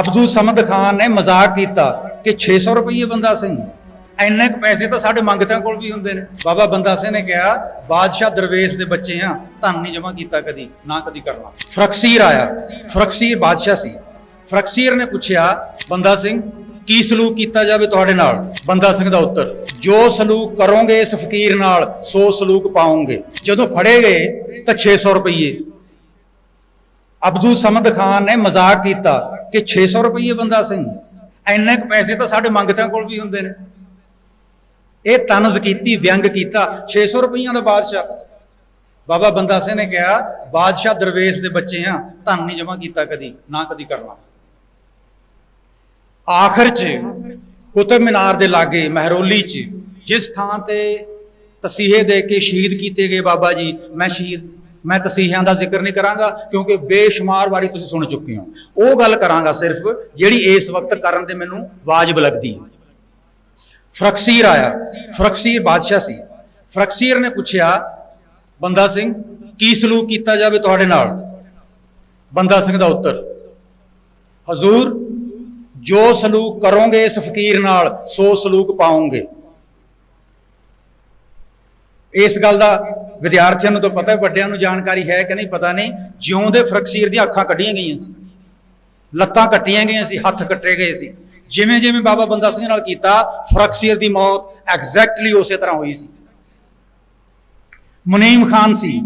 ਅਬਦੁਲ ਸਮਦ ਖਾਨ ਨੇ ਮਜ਼ਾਕ ਕੀਤਾ ਕਿ 600 ਰੁਪਏ ਬੰਦਾ ਸਿੰਘ। ਇੰਨੇ ਕੁ ਪੈਸੇ ਤਾਂ ਸਾਡੇ ਮੰਗਤਿਆਂ ਕੋਲ ਵੀ ਹੁੰਦੇ ਨੇ। ਬਾਬਾ ਬੰਦਾ ਸਿੰਘ ਨੇ ਕਿਹਾ, ਬਾਦਸ਼ਾਹ ਦਰਵੇਸ਼ ਦੇ ਬੱਚੇ ਆ, ਧਨ ਨਹੀਂ ਜਮਾ ਕੀਤਾ ਕਦੀ, ਨਾ ਕਦੀ ਕਰਨਾ। ਫਰਕਸੀਰ ਆਇਆ। ਫਰਕਸੀਰ ਬਾਦਸ਼ਾਹ ਸੀ। ਫਰਕਸੀਰ ਨੇ ਪੁੱਛਿਆ, ਬੰਦਾ ਸਿੰਘ, ਕੀ ਸਲੂਕ ਕੀਤਾ ਜਾਵੇ ਤੁਹਾਡੇ ਨਾਲ? ਬੰਦਾ ਸਿੰਘ ਦਾ ਉੱਤਰ, ਜੋ ਸਲੂਕ ਕਰੋਗੇ ਇਸ ਫਕੀਰ ਨਾਲ, ਸੋ ਸਲੂਕ ਪਾਓਗੇ। ਜਦੋਂ ਫੜੇ ਗਏ, ਤਾਂ 600 ਰੁਪਏ ਅਬਦੁਲ ਸਮਦ ਖਾਨ ਨੇ ਮਜ਼ਾਕ ਕੀਤਾ ਕਿ 600 ਰੁਪਏ ਬੰਦਾ ਸਿੰਘ। ਇੰਨੇ ਕੁ ਪੈਸੇ ਤਾਂ ਸਾਡੇ ਮੰਗਤਿਆਂ ਕੋਲ ਵੀ ਹੁੰਦੇ ਨੇ। ਇਹ ਤਨਜ਼ ਕੀਤੀ, ਵਿਅੰਗ ਕੀਤਾ 600 ਰੁਪਈਆਂ ਦਾ ਬਾਦਸ਼ਾਹ। ਬਾਬਾ ਬੰਦਾ ਸਿੰਘ ਨੇ ਕਿਹਾ, ਬਾਦਸ਼ਾਹ ਦਰਵੇਸ਼ ਦੇ ਬੱਚੇ ਆ, ਧਨ ਨਹੀਂ ਜਮਾ ਕੀਤਾ ਕਦੀ, ਨਾ ਕਦੀ ਕਰਨਾ। ਆਖਰ 'ਚ, ਕੁਤਬ ਮੀਨਾਰ ਦੇ ਲਾਗੇ, ਮਹਿਰੋਲੀ 'ਚ, ਜਿਸ ਥਾਂ ਤੇ ਤਸੀਹੇ ਦੇ ਕੇ ਸ਼ਹੀਦ ਕੀਤੇ ਗਏ ਬਾਬਾ ਜੀ, ਮੈਂ ਸ਼ਹੀਦ ਮੈਂ ਤਸੀਹਿਆਂ ਦਾ ਜ਼ਿਕਰ ਨਹੀਂ ਕਰਾਂਗਾ, ਕਿਉਂਕਿ ਬੇਸ਼ੁਮਾਰ ਵਾਰੀ ਤੁਸੀਂ ਸੁਣ ਚੁੱਕੇ ਹੋ। ਉਹ ਗੱਲ ਕਰਾਂਗਾ ਸਿਰਫ ਜਿਹੜੀ ਇਸ ਵਕਤ ਕਰਨ ਤੇ ਮੈਨੂੰ ਵਾਜਬ ਲੱਗਦੀ ਹੈ। ਫਰਕਸੀਰ ਆਇਆ। ਫਰਕਸੀਰ ਬਾਦਸ਼ਾਹ ਸੀ। ਫਰਕਸੀਰ ਨੇ ਪੁੱਛਿਆ, ਬੰਦਾ ਸਿੰਘ, ਕੀ ਸਲੂਕ ਕੀਤਾ ਜਾਵੇ ਤੁਹਾਡੇ ਨਾਲ? ਬੰਦਾ ਸਿੰਘ ਦਾ ਉੱਤਰ, ਹਜ਼ੂਰ, ਜੋ ਸਲੂਕ ਕਰੋਗੇ ਇਸ ਫਕੀਰ ਨਾਲ, ਸੋ ਸਲੂਕ ਪਾਓਗੇ। ਇਸ ਗੱਲ ਦਾ ਵਿਦਿਆਰਥੀਆਂ ਨੂੰ ਤਾਂ ਪਤਾ ਹੈ, ਵੱਡਿਆਂ ਨੂੰ ਜਾਣਕਾਰੀ ਹੈ ਕਿ ਨਹੀਂ, ਪਤਾ ਨਹੀਂ। ਜਿਉਂਦੇ ਫਰਕਸੀਰ ਦੀਆਂ ਅੱਖਾਂ ਕੱਢੀਆਂ ਗਈਆਂ ਸੀ। ਲੱਤਾਂ ਕੱਟੀਆਂ ਗਈਆਂ ਸੀ, ਹੱਥ ਕੱਟੇ ਗਏ ਸੀ। ਜਿਵੇਂ ਜਿਵੇਂ ਬਾਬਾ ਬੰਦਾ ਸਿੰਘ ਨਾਲ ਕੀਤਾ, ਫਰਕਸੀਰ ਦੀ ਮੌਤ ਐਗਜ਼ੈਕਟਲੀ ਉਸੇ ਤਰ੍ਹਾਂ ਹੋਈ ਸੀ। ਮੁਨੀਮ ਖਾਨ ਸੀ।